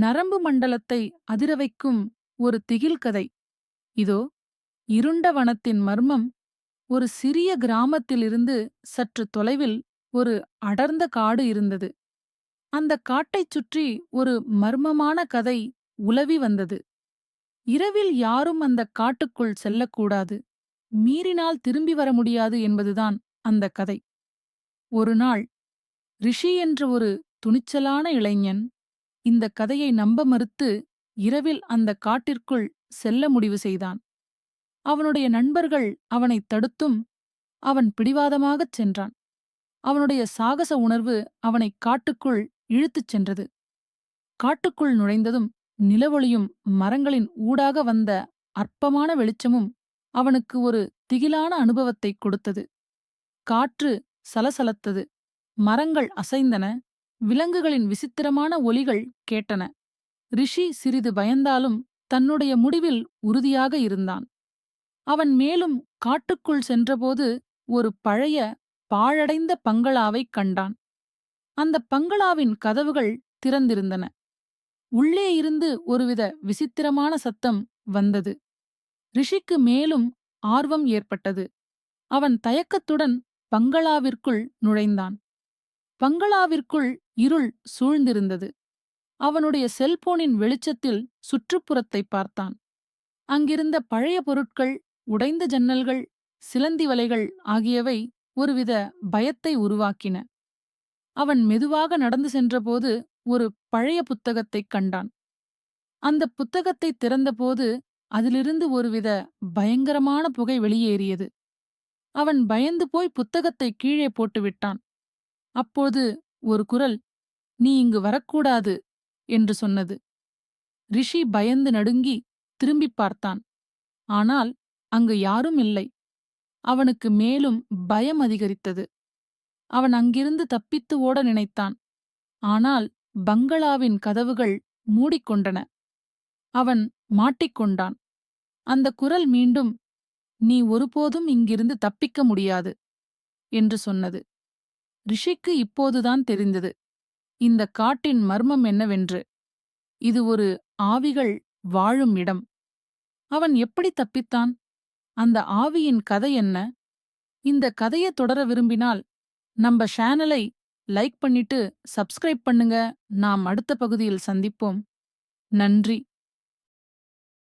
நரம்பு மண்டலத்தை அதிரவைக்கும் ஒரு திகில் கதை. இதோ இருண்ட வனத்தின் மர்மம் ஒரு சிறிய கிராமத்திலிருந்து சற்று தொலைவில் ஒரு அடர்ந்த காடு இருந்தது. அந்த காட்டைச் சுற்றி ஒரு மர்மமான கதை உலவி வந்தது. இரவில் யாரும் அந்த காட்டுக்குள் செல்லக்கூடாது. மீறினால் திரும்பி வர முடியாது என்பதுதான் அந்த கதை. ஒரு நாள் ரிஷி என்ற ஒரு துணிச்சலான இளைஞன் இந்த கதையை நம்ப மறுத்து இரவில் அந்த காட்டிற்குள் செல்ல முடிவு செய்தான். அவனுடைய நண்பர்கள் அவனைத் தடுத்தும் அவன் பிடிவாதமாகச் சென்றான். அவனுடைய சாகச உணர்வு அவனைக் காட்டுக்குள் இழுத்துச் சென்றது. காட்டுக்குள் நுழைந்ததும் நிலவொளியும் மரங்களின் ஊடாக வந்த அற்பமான வெளிச்சமும் அவனுக்கு ஒரு திகிலான அனுபவத்தைக் கொடுத்தது. காற்று சலசலத்தது. மரங்கள் அசைந்தன. விலங்குகளின் விசித்திரமான ஒலிகள் கேட்டன. ரிஷி சிறிது பயந்தாலும் தன்னுடைய முடிவில் உறுதியாக இருந்தான். அவன் மேலும் காட்டுக்குள் சென்றபோது ஒரு பழைய பாழடைந்த பங்களாவைக் கண்டான். அந்த பங்களாவின் கதவுகள் திறந்திருந்தன. உள்ளே இருந்து ஒருவித விசித்திரமான சத்தம் வந்தது. ரிஷிக்கு மேலும் ஆர்வம் ஏற்பட்டது. அவன் தயக்கத்துடன் பங்களாவிற்குள் நுழைந்தான். பங்களாவிற்குள் இருள் சூழ்ந்திருந்தது. அவனுடைய செல்போனின் வெளிச்சத்தில் சுற்றுப்புறத்தை பார்த்தான். அங்கிருந்த பழைய பொருட்கள் உடைந்த ஜன்னல்கள் சிலந்தி வலைகள் ஆகியவை ஒருவித பயத்தை உருவாக்கின. அவன் மெதுவாக நடந்து சென்றபோது ஒரு பழைய புத்தகத்தைக் கண்டான். அந்த புத்தகத்தை திறந்தபோது அதிலிருந்து ஒருவித பயங்கரமான புகை வெளியேறியது. அவன் பயந்து போய் புத்தகத்தை கீழே போட்டுவிட்டான். அப்போது ஒரு குரல் நீ இங்கு வரக்கூடாது என்று சொன்னது. ரிஷி பயந்து நடுங்கி திரும்பிப் பார்த்தான். ஆனால் அங்கு யாரும் இல்லை. அவனுக்கு மேலும் பயம் அதிகரித்தது. அவன் அங்கிருந்து தப்பித்து ஓட நினைத்தான். ஆனால் பங்களாவின் கதவுகள் மூடிக்கொண்டன. அவன் மாட்டிக்கொண்டான் அந்த குரல் மீண்டும் நீ ஒருபோதும் இங்கிருந்து தப்பிக்க முடியாது என்று சொன்னது. ரிஷிக்கு இப்போதுதான் தெரிந்தது. இந்த காட்டின் மர்மம் என்னவென்று. இது ஒரு ஆவிகள் வாழும் இடம். அவன் எப்படி தப்பித்தான்? அந்த ஆவியின் கதை என்ன? இந்த கதையை தொடர விரும்பினால் நம்ம சேனலை லைக் பண்ணிட்டு சப்ஸ்கிரைப் பண்ணுங்க. நாம் அடுத்த பகுதியில் சந்திப்போம். நன்றி.